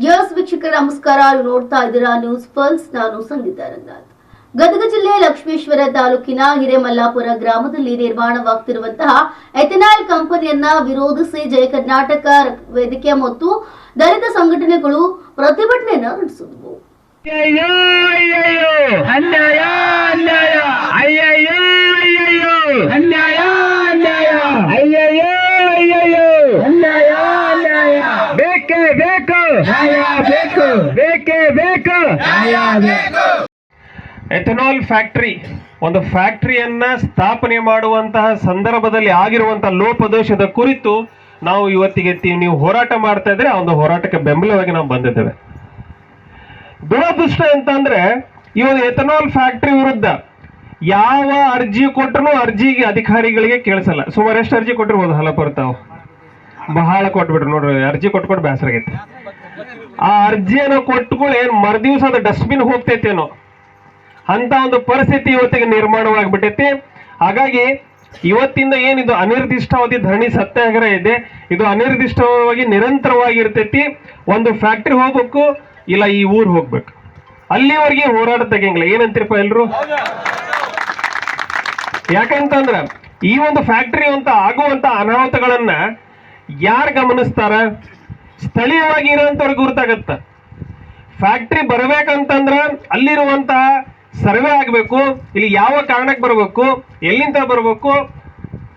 S ವೀಕ್ಷಕರ, ನಮಸ್ಕಾರ. ನೋಡ್ತಾ ಇದ್ದೀರಾ ನ್ಯೂಸ್ ಪಲ್ಸ್ ನಾನು ಸಂಗೀತ ರಂಗನಾಥ್. ಗದಗ ಜಿಲ್ಲೆ ಲಕ್ಷ್ಮೇಶ್ವರ ತಾಲೂಕಿನ ಹಿರೇಮಲ್ಲಾಪುರ ಗ್ರಾಮದಲ್ಲಿ ನಿರ್ಮಾಣವಾಗ್ತಿರುವಂತಹ ಎಥೆನಾಲ್ ಕಂಪನಿಯನ್ನ ವಿರೋಧಿಸಿ ಜಯ ಕರ್ನಾಟಕ ವೇದಿಕೆ ಮತ್ತು ದಲಿತ ಸಂಘಟನೆಗಳು ಪ್ರತಿಭಟನೆಯನ್ನ ನಡೆಸಿದವು ಅಯ್ಯಯ್ಯೋ ಅಯ್ಯಯ್ಯೋ ಅನ್ಯಾಯ ಅನ್ಯಾಯ ಅಯ್ಯಯ್ಯೋ ಅಯ್ಯಯ್ಯೋ ಅನ್ಯಾಯ ಅನ್ಯಾಯ ಅಯ್ಯಯ್ಯೋ ಅಯ್ಯಯ್ಯೋ ಅನ್ಯಾಯ ಅನ್ಯಾಯ ಬೇಕೇ ಬೇಕು ನ್ಯಾಯ ಬೇಕು ಬೇಕೇ. ಬೇಕು ನ್ಯಾಯ ಬೇಕು ಎಥನಾಲ್ ಫ್ಯಾಕ್ಟರಿ ಒಂದು ಫ್ಯಾಕ್ಟರಿಯನ್ನ ಸ್ಥಾಪನೆ ಮಾಡುವಂತಹ ಸಂದರ್ಭದಲ್ಲಿ ಆಗಿರುವಂತಹ ಲೋಪದೋಷದ ಕುರಿತು ನಾವು ಇವತ್ತಿಗೆ ನೀವು ಹೋರಾಟ ಮಾಡ್ತಾ ಇದ್ರೆ ಆ ಒಂದು ಹೋರಾಟಕ್ಕೆ ಬೆಂಬಲವಾಗಿ ನಾವು ಬಂದಿದ್ದೇವೆ. ದುರದೃಷ್ಟ ಅಂತಂದ್ರೆ ಈ ಒಂದು ಎಥನಾಲ್ ಫ್ಯಾಕ್ಟರಿ ವಿರುದ್ಧ ಯಾವ ಅರ್ಜಿ ಕೊಟ್ಟರು ಅರ್ಜಿಗೆ ಅಧಿಕಾರಿಗಳಿಗೆ ಕೇಳಿಸಲ್ಲ. ಸುಮಾರು ಎಷ್ಟು ಅರ್ಜಿ ಕೊಟ್ಟಿರ್ಬೋದು ಹಲಪರ್ತಾವ್? ತಾವು ಬಹಳ ಕೊಟ್ಬಿಟ್ರು ನೋಡ್ರಿ ಅರ್ಜಿ ಕೊಟ್ಕೊಂಡು ಬೇಸರ ಆಗೈತೆ. ಆ ಅರ್ಜಿಯನ್ನು ಕೊಟ್ಗಳು ಏನು ಮರುದಿವ್ಸ ಅದು ಡಸ್ಟ್ಬಿನ್ ಹೋಗ್ತೈತೇನೋ. ಅಂತ ಒಂದು ಪರಿಸ್ಥಿತಿ ಇವತ್ತಿಗೆ ನಿರ್ಮಾಣವಾಗ್ಬಿಟ್ಟೈತಿ. ಹಾಗಾಗಿ ಇವತ್ತಿಂದ ಏನಿದು ಅನಿರ್ದಿಷ್ಟಾವಧಿ ಧರಣಿ ಸತ್ಯಾಗ್ರಹ ಇದೆ. ಇದು ಅನಿರ್ದಿಷ್ಟವಾಗಿ ನಿರಂತರವಾಗಿರ್ತೈತಿ ಒಂದು ಫ್ಯಾಕ್ಟ್ರಿ ಹೋಗ್ಬೇಕು, ಇಲ್ಲ ಈ ಊರು ಹೋಗ್ಬೇಕು. ಅಲ್ಲಿವರೆಗೆ ಹೋರಾಟ ತೆಗಂಗಿಲ್ಲ ಏನಂತೀರಪ್ಪ ಎಲ್ರು? ಯಾಕಂತಂದ್ರ ಈ ಒಂದು ಫ್ಯಾಕ್ಟರಿ ಅಂತ ಆಗುವಂತ ಅನಾಹುತಗಳನ್ನ ಯಾರು ಗಮನಿಸ್ತಾರ? ಸ್ಥಳೀಯವಾಗಿ ಇರೋಂಥವ್ರಿಗೆ ಗುರುತಾಗತ್ತ. ಫ್ಯಾಕ್ಟ್ರಿ ಬರಬೇಕಂತಂದ್ರೆ ಅಲ್ಲಿರುವಂತಹ ಸರ್ವೆ ಆಗಬೇಕು, ಇಲ್ಲಿ ಯಾವ ಕಾರಣಕ್ಕೆ ಬರಬೇಕು, ಎಲ್ಲಿಂದ ಬರಬೇಕು,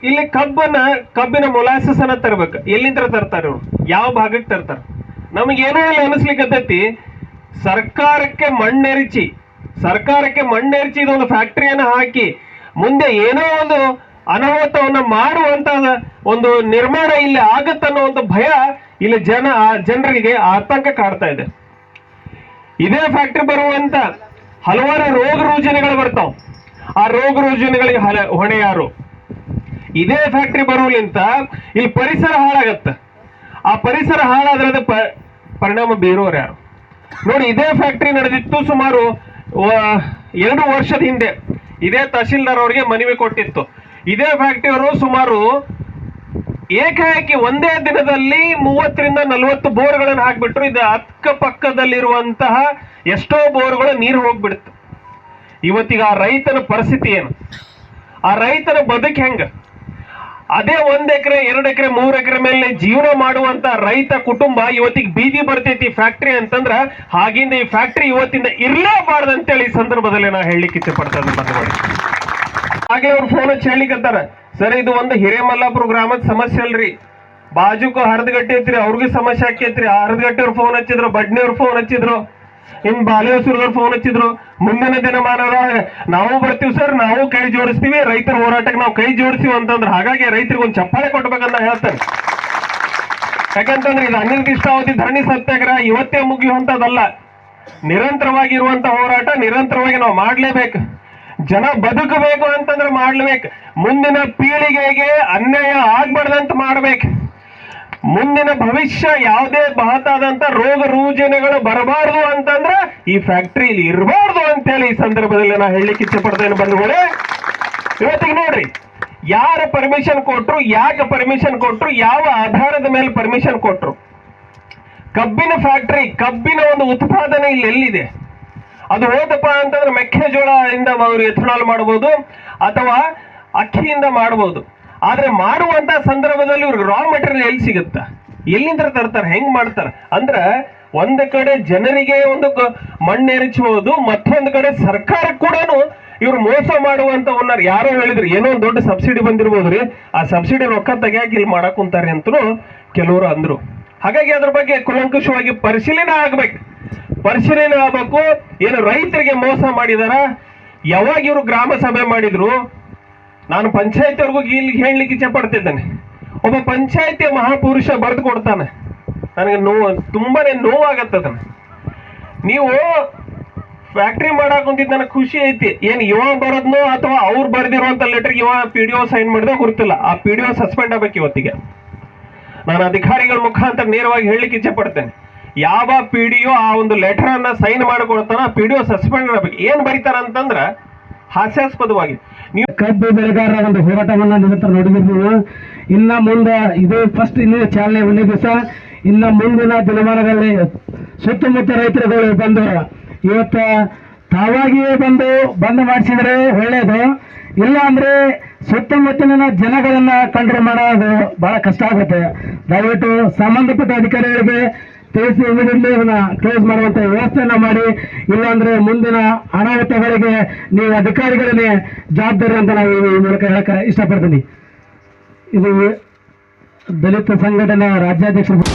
ಇಲ್ಲಿ ಕಬ್ಬನ್ನ, ಕಬ್ಬಿನ ಮೊಲಾಸಸ್ ಅನ್ನ ತರಬೇಕು. ಎಲ್ಲಿಂದ ತರ್ತಾರೆ ಇವ್ರು ಯಾವ ಭಾಗಕ್ಕೆ ತರ್ತಾರೆ. ನಮಗೇನೋ ಇಲ್ಲಿ ಅನಿಸ್ಲಿಕ್ಕತ್ತೈತಿ, ಸರ್ಕಾರಕ್ಕೆ ಮಣ್ಣೆರಿಚಿ ಸರ್ಕಾರಕ್ಕೆ ಮಣ್ಣೆರಿಚಿ ಇದೊಂದು ಫ್ಯಾಕ್ಟ್ರಿಯನ್ನು ಹಾಕಿ, ಮುಂದೆ ಏನೋ ಒಂದು ಅನಾಹುತವನ್ನು ಮಾಡುವಂತ ಒಂದು ನಿರ್ಮಾಣ ಇಲ್ಲಿ ಆಗತ್ತನ್ನೋ ಒಂದು ಭಯ ಇಲ್ಲಿ ಜನ ಜನರಿಗೆ ಆತಂಕ ಕಾಡ್ತಾ ಇದೆ. ಇದೇ ಫ್ಯಾಕ್ಟರಿ ಬರುವಂತ ಹಲವಾರು ರೋಗ ರುಜಿನಗಳು ಬರ್ತಾವ. ಆ ರೋಗ ರುಜಿನಗಳಿಗೆ ಹೊಣೆ ಯಾರು? ಇದೇ ಫ್ಯಾಕ್ಟರಿ ಬರುವಲಿಂತ ಇಲ್ಲಿ ಪರಿಸರ ಹಾಳಾಗತ್ತ. ಆ ಪರಿಸರ ಹಾಳಾದ್ರದ ಪರಿಣಾಮ ಬೀರೋರು ಯಾರು? ನೋಡಿ, ಇದೇ ಫ್ಯಾಕ್ಟರಿ ನಡೆದಿತ್ತು ಸುಮಾರು ಎರಡು ವರ್ಷದ ಹಿಂದೆ. ಇದೇ ತಹಶೀಲ್ದಾರ್ ಅವರಿಗೆ ಮನವಿ ಕೊಟ್ಟಿತ್ತು. ಇದೇ ಫ್ಯಾಕ್ಟರಿ ಅವರು ಸುಮಾರು ಏಕಾಏಕಿ ಒಂದೇ ದಿನದಲ್ಲಿ ಮೂವತ್ತರಿಂದ ನಲವತ್ತು ಬೋರ್ಗಳನ್ನು ಹಾಕ್ಬಿಟ್ರು. ಇದು ಅಕ್ಕಪಕ್ಕದಲ್ಲಿರುವಂತಹ ಎಷ್ಟೋ ಬೋರ್ಗಳು ನೀರು ಹೋಗ್ಬಿಡ್ತು. ಇವತ್ತಿಗ ಆ ರೈತನ ಪರಿಸ್ಥಿತಿ ಏನು? ಆ ರೈತನ ಬದುಕು ಹೆಂಗ? ಅದೇ ಒಂದ್ ಎಕರೆ, ಎರಡು ಎಕರೆ, ಮೂರ್ ಎಕರೆ ಮೇಲೆ ಜೀವನ ಮಾಡುವಂತ ರೈತ ಕುಟುಂಬ ಇವತ್ತಿಗೆ ಬೀದಿ ಬರ್ತೈತಿ ಫ್ಯಾಕ್ಟ್ರಿ ಅಂತಂದ್ರ, ಹಾಗಿಂದ ಈ ಫ್ಯಾಕ್ಟ್ರಿ ಇವತ್ತಿಂದ ಇರ್ಲೇಬಾರ್ದಂತೇಳಿ ಈ ಸಂದರ್ಭದಲ್ಲಿ ನಾ ಹೇಳಲಿಕ್ಕೆ ಇಚ್ಛೆ ಹಾಗೆ ಅವ್ರು ಫೋನ್ ಹಚ್ಚಿ ಹೇಳಿಕತ್ತಾರ ಸರ್ ಇದು ಒಂದು ಹಿರೇಮಲ್ಲಾಪುರ ಗ್ರಾಮದ ಸಮಸ್ಯೆ ಅಲ್ರಿ. ಬಾಜುಕು ಹರದಗಟ್ಟಿ ಐತ್ರಿ, ಅವ್ರಿಗೂ ಸಮಸ್ಯೆ ಆಕೈತ್ರಿ. ಆ ಹರದಗಟ್ಟಿ ಅವ್ರು ಫೋನ್ ಹಚ್ಚಿದ್ರು, ಬಡ್ನಿ ಅವ್ರು ಫೋನ್ ಹಚ್ಚಿದ್ರು, ಇನ್ ಬಾಲೇಶ್ವರದವ್ರು ಫೋನ್ ಹಚ್ಚಿದ್ರು. ಮುಂದಿನ ದಿನಮಾನದಾಗ ನಾವು ಬರ್ತೀವಿ ಸರ್ ನಾವು ಕೈ ಜೋಡಿಸ್ತೀವಿ, ರೈತರ ಹೋರಾಟಕ್ಕೆ ನಾವು ಕೈ ಜೋಡಿಸ್ತೀವಿ ಅಂತಂದ್ರೆ ಹಾಗಾಗಿ ರೈತರಿಗೆ ಒಂದು ಚಪ್ಪಾಳೆ ಕೊಡ್ಬೇಕಂತ ಹೇಳ್ತಾರೆ. ಯಾಕಂತಂದ್ರೆ ಇದು ಅನಿರ್ದಿಷ್ಟಾವಧಿ ಧರಣಿ ಸತ್ಯಾಗ್ರಹ, ಇವತ್ತೇ ಮುಗಿಯುವಂತದಲ್ಲ ನಿರಂತರವಾಗಿರುವಂತ ಹೋರಾಟ, ನಿರಂತರವಾಗಿ ನಾವು ಮಾಡ್ಲೇಬೇಕು. ಜನ ಬದುಕಬೇಕು ಅಂತಂದ್ರೆ ಮಾಡ್ಲೇಬೇಕು. ಮುಂದಿನ ಪೀಳಿಗೆಗೆ ಅನ್ಯಾಯ ಆಗ್ಬಾರ್ದಂತ ಮಾಡ್ಬೇಕು. ಮುಂದಿನ ಭವಿಷ್ಯ ಯಾವುದೇ ಬಹತಾದಂತ ರೋಗ ರುಜಿನಗಳು ಬರಬಾರದು ಅಂತಂದ್ರೆ ಈ ಫ್ಯಾಕ್ಟ್ರಿ ಇಲ್ಲಿ ಇರಬಾರ್ದು ಅಂತ ಹೇಳಿ ಈ ಸಂದರ್ಭದಲ್ಲಿ ನಾನು ಹೇಳಲಿಕ್ಕೆ ಇಚ್ಛೆ ಪಡ್ತೇನೆ ಬಂಧುಗಳೇ. ಇವತ್ತಿಗೆ ನೋಡ್ರಿ, ಯಾರ ಪರ್ಮಿಷನ್ ಕೊಟ್ರು, ಯಾಕೆ ಪರ್ಮಿಷನ್ ಕೊಟ್ರು, ಯಾವ ಆಧಾರದ ಮೇಲೆ ಪರ್ಮಿಷನ್ ಕೊಟ್ರು? ಕಬ್ಬಿನ ಫ್ಯಾಕ್ಟರಿ, ಕಬ್ಬಿನ ಒಂದು ಉತ್ಪಾದನೆ ಇಲ್ಲಿ ಎಲ್ಲಿದೆ? ಅದು ಹೋದಪ್ಪ ಅಂತಂದ್ರೆ ಮೆಕ್ಕೆಜೋಳ ಇಂದ ಅವರು ಎಥನಾಲ್ ಮಾಡಬಹುದು ಅಥವಾ ಅಕ್ಕಿಯಿಂದ ಮಾಡ್ಬೋದು. ಆದರೆ ಮಾಡುವಂತ ಸಂದರ್ಭದಲ್ಲಿ ಇವ್ರಿಗೆ ರಾ ಮೆಟೀರಿಯಲ್ ಎಲ್ಲಿ ಸಿಗುತ್ತ? ಎಲ್ಲಿಂದ ತರ್ತಾರೆ, ಹೆಂಗ್ ಮಾಡ್ತಾರೆ? ಅಂದ್ರ ಒಂದ್ ಕಡೆ ಜನರಿಗೆ ಒಂದು ಮಣ್ಣೆರಚಬಹುದು ಮತ್ತೊಂದು ಕಡೆ ಸರ್ಕಾರ ಕೂಡ ಇವ್ರು ಮೋಸ ಮಾಡುವಂತವನ್ನ ಯಾರೋ ಹೇಳಿದ್ರು. ಏನೋ ಒಂದು ದೊಡ್ಡ ಸಬ್ಸಿಡಿ ಬಂದಿರ್ಬೋದ್ರಿ ಆ ಸಬ್ಸಿಡಿ ರೊಕ್ಕ ತೆಗಿಯಾಕ ಇಲ್ಲಿ ಮಾಡಕ್ ಕುಂತಾರೆ ಅಂತೂ ಕೆಲವರು ಅಂದ್ರು. ಹಾಗಾಗಿ ಅದ್ರ ಬಗ್ಗೆ ಕುಲಂಕುಷವಾಗಿ ಪರಿಶೀಲನೆ ಆಗ್ಬೇಕು. ಪರಿಶೀಲನೆ ಆಗ್ಬೇಕು. ಏನು ರೈತರಿಗೆ ಮೋಸ ಮಾಡಿದಾರ? ಯಾವಾಗ ಇವರು ಗ್ರಾಮ ಸಭೆ ಮಾಡಿದ್ರು? ನಾನು ಪಂಚಾಯತ್ ಅವ್ರಿಗೂ ಇಲ್ಲಿ ಹೇಳಲಿಕ್ಕೆ ಇಚ್ಛೆ ಪಡ್ತಿದ್ದೇನೆ. ಒಬ್ಬ ಪಂಚಾಯತಿ ಮಹಾಪುರುಷ ಬರೆದು ಕೊಡ್ತಾನೆ. ನನಗೆ ನೋವು, ತುಂಬಾನೇ ನೋವಾಗತ್ತದ ನೀವು ಫ್ಯಾಕ್ಟ್ರಿ ಮಾಡಕ್ ನನಗೆ ಖುಷಿ ಐತಿ. ಏನು ಇವ ಬರೋದ್ನೋ ಅಥವಾ ಅವ್ರು ಬರ್ದಿರುವಂತ ಲೆಟರ್ ಇವ ಪಿ ಡಿ ಒ ಸೈನ್ ಮಾಡಿದ ಗುರುತಿಲ್ಲ. ಆ ಪಿ ಡಿ ಒ ಸಸ್ಪೆಂಡ್ ಆಗಬೇಕು ಇವತ್ತಿಗೆ. ನಾನು ಅಧಿಕಾರಿಗಳ ಮುಖಾಂತರ ನೇರವಾಗಿ ಹೇಳಲಿಕ್ಕೆ ಇಚ್ಛೆ ಪಡ್ತೇನೆ. ಯಾವ ಪಿ ಡಿ ಒ ಆ ಒಂದು ಲೆಟರ್ ಅನ್ನ ಸೈನ್ ಮಾಡಿಕೊಡ್ತಾನ ಪಿ ಡಿ ಒ ಸಸ್ಪೆಂಡ್ ಆಗಬೇಕು. ಏನು ಬರೀತಾರ ಅಂತಂದ್ರ ಹಾಸ್ಯಾಸ್ಪದವಾಗಿ. ನೀವು ಕಬ್ಬು ಬೆಳೆಗಾರರ ಒಂದು ಹೋರಾಟವನ್ನ ನಿರಂತರ ನೋಡಿದ್ರು ನೀವು ಇನ್ನ ಮುಂದೆ ಇದು ಫಸ್ಟ್ ಇನ್ನು ಚಾಲನೆ ಒಂದೇ ದಿವಸ. ಇನ್ನ ಮುಂದಿನ ದಿನಮಾನಗಳಲ್ಲಿ ಸುತ್ತಮುತ್ತ ರೈತರುಗಳು ಬಂದು ಇವತ್ತು ತಾವಾಗಿಯೇ ಬಂದು ಬಂದ್ ಮಾಡಿಸಿದ್ರೆ ಒಳ್ಳೆಯದು ಇಲ್ಲ ಅಂದ್ರೆ ಸುತ್ತಮುತ್ತಲಿನ ಜನಗಳನ್ನ ಕಂಟ್ರೋಲ್ ಮಾಡೋದು ಬಹಳ ಕಷ್ಟ ಆಗುತ್ತೆ. ದಯವಿಟ್ಟು ಸಂಬಂಧಪಟ್ಟ ಅಧಿಕಾರಿಗಳಿಗೆ ತಿಳಿಸಿ ಇಮಿಡಿಯೇಟ್ಲಿ ಇದನ್ನ ಕ್ಲೋಸ್ ಮಾಡುವಂತ ವ್ಯವಸ್ಥೆಯನ್ನ ಮಾಡಿ, ಇಲ್ಲಾಂದ್ರೆ ಮುಂದಿನ ಅನಾಹುತಗಳಿಗೆ ನೀವು ಅಧಿಕಾರಿಗಳನ್ನೇ ಜವಾಬ್ದಾರಿ ಅಂತ ನಾವು ಈ ಮೂಲಕ ಹೇಳಕ್ಕೆ ಇಷ್ಟಪಡ್ತೀನಿ. ಇದು ದಲಿತ ಸಂಘಟನೆ ರಾಜ್ಯಾಧ್ಯಕ್ಷರು